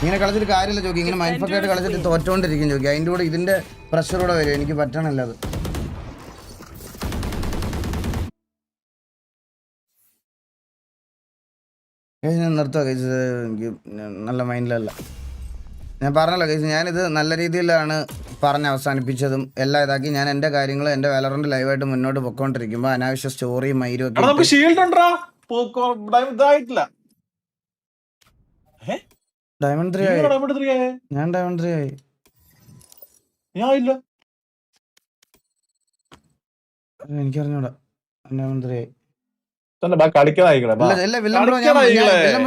ഇങ്ങനെ കളിച്ചിട്ട് കാര്യമില്ല ചോക്കി ഇങ്ങനെ മൈൻഡ് ഫക്കായിട്ട് കളിച്ചിട്ട് തോറ്റോണ്ടിരിക്കും ചോക്കി അതിന്റെ കൂടെ ഇതിന്റെ പ്രഷർ കൂടെ വരും. എനിക്ക് പറ്റണല്ല അത്. ഞാൻ നിർത്തുക ഗൈസ് എനിക്ക് നല്ല മൈൻഡിലല്ല ഞാൻ പറഞ്ഞല്ലോ കഴിച്ച് ഞാനിത് നല്ല രീതിയിലാണ് പറഞ്ഞ് അവസാനിപ്പിച്ചതും എല്ലാം ഇതാക്കി. ഞാൻ എന്റെ കാര്യങ്ങൾ എന്റെ വാലറന്റ് ലൈവായിട്ട് മുന്നോട്ട് പൊക്കോണ്ടിരിക്കുമ്പോൾ അനാവശ്യ സ്റ്റോറിയും മൈരും ഒക്കെ ഡയമണ്ട് ത്രീ ആയി. ഡയമണ്ട് ത്രീ ആയേ? ഞാൻ ഡയമണ്ട് ത്രീ ആയി. ഞാൻ ഇല്ല. എനിക്കറിഞ്ഞൂടാ. ഡയമണ്ട് ത്രീ ആയി. തന്നെ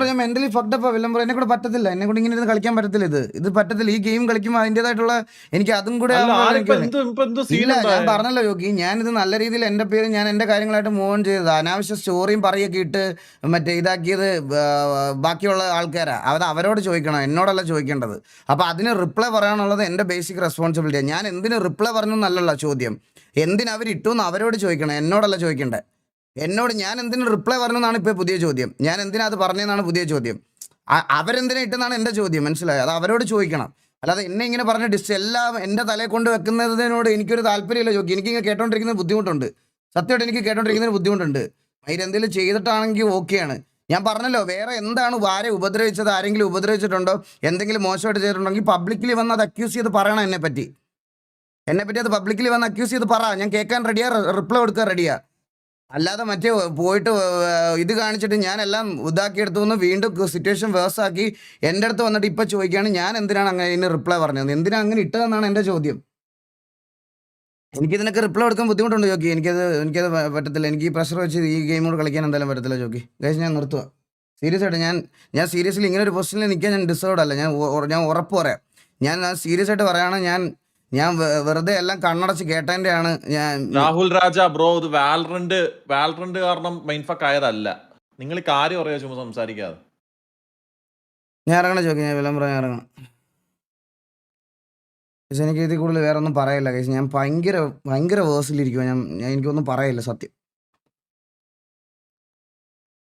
ഞാൻ മെന്റലി ഫക്ഡപ്പാ വില്ലം ബ്രോ എന്നെ കൂടെ പറ്റത്തില്ല. എന്നെ കൂടെ ഇങ്ങനെ കളിക്കാൻ പറ്റത്തില്ല ഇത്. ഇത് പറ്റത്തില്ല. ഈ ഗെയിം കളിക്കുമ്പോൾ അതിന്റേതായിട്ടുള്ള എനിക്ക് അതും കൂടെ ഇല്ല ഞാൻ പറഞ്ഞല്ലോ യോഗി ഞാൻ ഇത് നല്ല രീതിയിൽ എന്റെ പേര് ഞാൻ എന്റെ കാര്യങ്ങളായിട്ട് മൂവ് ഓൺ ചെയ്തത്. അനാവശ്യ സ്റ്റോറിയും പറയൊക്കെ ഇട്ട് മറ്റേ ഇതാക്കിയത് ബാക്കിയുള്ള ആൾക്കാരാ. അത് അവരോട് ചോദിക്കണം. എന്നോടല്ല ചോദിക്കേണ്ടത്. അപ്പൊ അതിന് റിപ്ലൈ പറയാനുള്ളത് എന്റെ ബേസിക് റെസ്പോൺസിബിലിറ്റിയാണ് ഞാൻ എന്തിന് റിപ്ലൈ പറഞ്ഞു എന്നല്ലല്ലോ ചോദ്യം. എന്തിനവരിട്ടു എന്ന് അവരോട് ചോദിക്കണം. എന്നോടല്ല ചോദിക്കേണ്ടത് എന്നോട് ഞാൻ എന്തിനു റിപ്ലൈ പറഞ്ഞു എന്നാണ് ഇപ്പോൾ പുതിയ ചോദ്യം. ഞാൻ എന്തിനാ അത് പറഞ്ഞതെന്നാണ് പുതിയ ചോദ്യം. അവരെന്തിനാ ഇട്ടെന്നാണ് എന്റെ ചോദ്യം. മനസ്സിലായത് അത് അവരോട് ചോദിക്കണം. അല്ലാതെ എന്നെ ഇങ്ങനെ പറഞ്ഞ ഡിസ് എല്ലാം എന്റെ തലയെ കൊണ്ട് വെക്കുന്നതിനോട് എനിക്കൊരു താല്പര്യമില്ല ചോദിക്കും എനിക്കിങ്ങനെ കേട്ടോണ്ടിരിക്കുന്ന ബുദ്ധിമുട്ടുണ്ട്. സത്യമായിട്ട് എനിക്ക് കേട്ടോണ്ടിരിക്കുന്നതിന് ബുദ്ധിമുട്ടുണ്ട്. അതിലെന്തെങ്കിലും ചെയ്തിട്ടാണെങ്കിൽ ഓക്കെയാണ്. ഞാൻ പറഞ്ഞല്ലോ വേറെ എന്താണ് ആരെ ഉപദ്രവിച്ചത്? ആരെങ്കിലും ഉപദ്രവിച്ചിട്ടുണ്ടോ? എന്തെങ്കിലും മോശമായിട്ട് ചെയ്തിട്ടുണ്ടെങ്കിൽ പബ്ലിക്കലി വന്ന് അത് അക്യൂസ് ചെയ്ത് പറയണം എന്നെ പറ്റി എന്നെ പറ്റി അത് പബ്ലിക്കലി വന്ന് അക്യൂസ് ചെയ്ത് പറ. ഞാൻ കേൾക്കാൻ റെഡിയാ റിപ്ലൈ കൊടുക്കാൻ റെഡിയാ അല്ലാതെ മറ്റേ പോയിട്ട് ഇത് കാണിച്ചിട്ട് ഞാനെല്ലാം എല്ലാം ഇതാക്കി എടുത്തു എന്ന് വീണ്ടും സിറ്റുവേഷൻ വേഴ്സാക്കി എന്റെ അടുത്ത് വന്നിട്ട് ഇപ്പം ചോദിക്കുകയാണ് ഞാൻ എന്തിനാണ് അങ്ങനെ ഇതിന് റിപ്ലൈ പറഞ്ഞത്? എന്തിനാണ് അങ്ങനെ ഇട്ടതെന്നാണ് എന്റെ ചോദ്യം? എനിക്കിതിനൊക്കെ റിപ്ലൈ കൊടുക്കാൻ ബുദ്ധിമുട്ടുണ്ട് ജോക്കി. എനിക്കത് എനിക്കത് പറ്റത്തില്ല. എനിക്ക് ഈ പ്രഷർ വെച്ച് ഈ ഗെയിമോട് കളിക്കാൻ എന്തായാലും പറ്റത്തില്ല ജോക്കി. ഗൈസ് ഞാൻ നിർത്തുക സീരിയസ് ആയിട്ട് ഞാൻ ഞാൻ സീരിയസ്ലി ഇങ്ങനെ ഒരു പൊസിഷനിൽ നിൽക്കാൻ ഞാൻ ഡിസേർഡ് അല്ല. ഞാൻ ഞാൻ ഉറപ്പ് പറയാം. ഞാൻ സീരിയസ് ആയിട്ട് പറയുകയാണ് ഞാൻ ഞാൻ വെറുതെ എല്ലാം കണ്ണടച്ച് കേട്ടതിന്റെയാണ് ഞാൻ രാഹുൽ രാജ ബ്രോ ഇത് വാലറന്റ് വാലറന്റ് കാരണം മെയിൻ ഫക്ക് ആയതല്ല. നിങ്ങൾ കാര്യം പറയാ ചുമ്മാ സംസാരിക്കാതെ? ഞാൻ ഇറങ്ങണം ചോക്കി ഞാൻ വിളംബരം ഞാൻ ഇറങ്ങണം. പക്ഷെ എനിക്ക് ഇതിൽ കൂടുതൽ വേറെ ഒന്നും പറയില്ല കേസ് ഞാൻ ഭയങ്കര ഭയങ്കര വേഴ്സിലിരിക്കുമോ ഞാൻ ഞാൻ എനിക്കൊന്നും പറയില്ല സത്യം.